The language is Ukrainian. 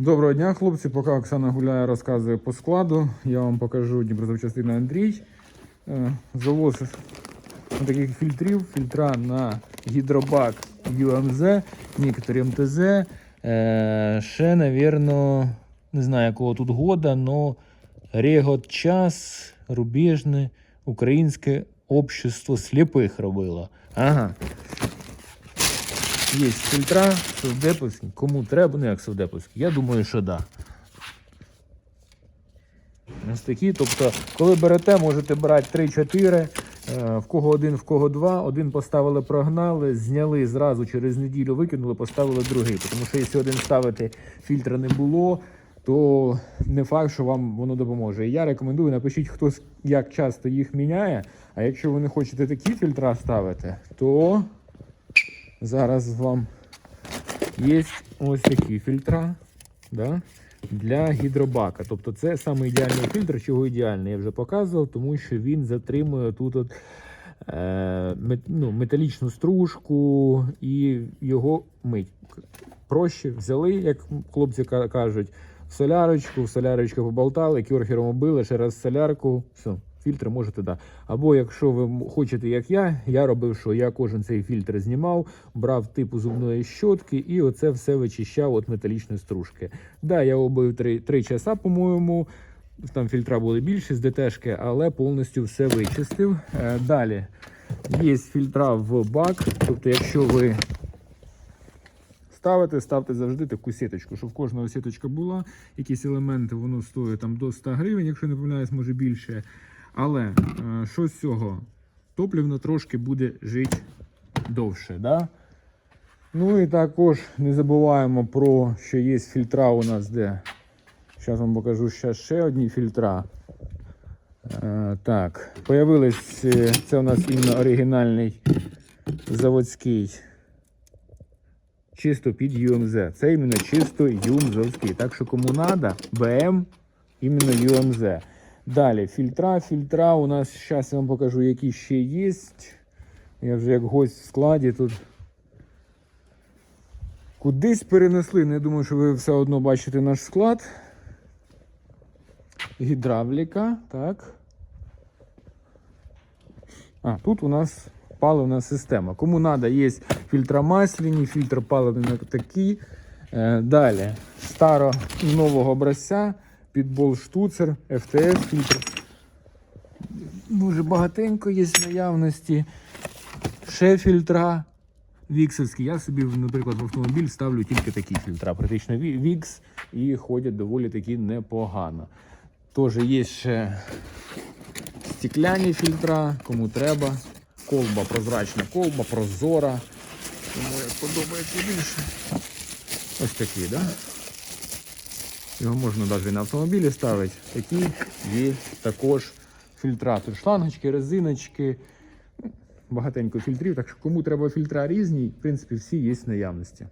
Доброго дня, хлопці. Поки Оксана гуляє, розказує по складу. Я вам покажу Дніпрозавчастина Андрій. Е, Завоз таких фільтрів, фільтра на гідробак UMZ, некоторі МТЗ. Е, ще, навірно, не знаю, якого тут года, но Регот час, рубежне, українське общество сліпих робило. Ага. Є фільтра совдеповські. Кому треба, ну як совдеповські? Я думаю, що да. Ось такі. Тобто, коли берете, можете брати 3-4, е, в кого один, в кого два. Один поставили, прогнали, зняли зразу через неділю, викинули, поставили другий. Тому що якщо один ставити, фільтра не було, то не факт, що вам воно допоможе. І я рекомендую, напишіть, хто як часто їх міняє. А якщо ви не хочете такі фільтра ставити, то зараз вам є ось такі фільтра да, для гідробака. Тобто це саме ідеальний фільтр, чого ідеальний, я вже показував, тому що він затримує тут от, е, ну, металічну стружку і його мить. Проще взяли, як хлопці кажуть, в солярочку, в солярочку поболтали, кюрхером обили, ще раз солярку, все. Фільтр можете да. Або якщо ви хочете, як я, я робив, що я кожен цей фільтр знімав, брав типу зубної щотки і оце все вичищав від металічної стружки. Да, я обив 3, 3 часа, по-моєму. Там фільтра були більші з ДТшки, але повністю все вичистив. Е, далі є фільтра в бак. Тобто, якщо ви ставите, ставте завжди таку сіточку, щоб кожного сіточка була. Якісь елементи, воно стоїть там до 100 гривень, якщо не помиляюсь, може більше. Але е, що з цього? Топливно трошки буде жити довше. Да? Ну і також не забуваємо про, що є фільтра у нас, де. Зараз вам покажу ще, ще одні фільтра. Е, так, появились, е, це у нас іменно оригінальний заводський. Чисто під UMZ. Це іменно чисто юмзовський. Так що кому надо, БМ іменно UMZ. Далі фільтра. Фільтра у нас, зараз я вам покажу, які ще є. Я вже як гость в складі тут. Кудись перенесли. Не думаю, що ви все одно бачите наш склад. Гідравліка, так. А, тут у нас паливна система. Кому треба, є фільтра масляні, фільтр паливний такі. Е, далі, старо нового образця, підбол штуцер, FTS фільтр. Дуже багатенько є в наявності. Ще фільтра. Віксовські. Я собі, наприклад, в автомобіль ставлю тільки такі фільтра. Практично ві- вікс і ходять доволі таки непогано. Теж є ще стекляні фільтра, кому треба. Колба прозрачна колба, прозора. Тому як подобається більше. Ось такі, да? Його можна навіть на автомобілі ставити. Такі є також фільтратор. Шлангочки, резиночки. Багатенько фільтрів. Так що кому треба фільтра різні, в принципі, всі є в наявності.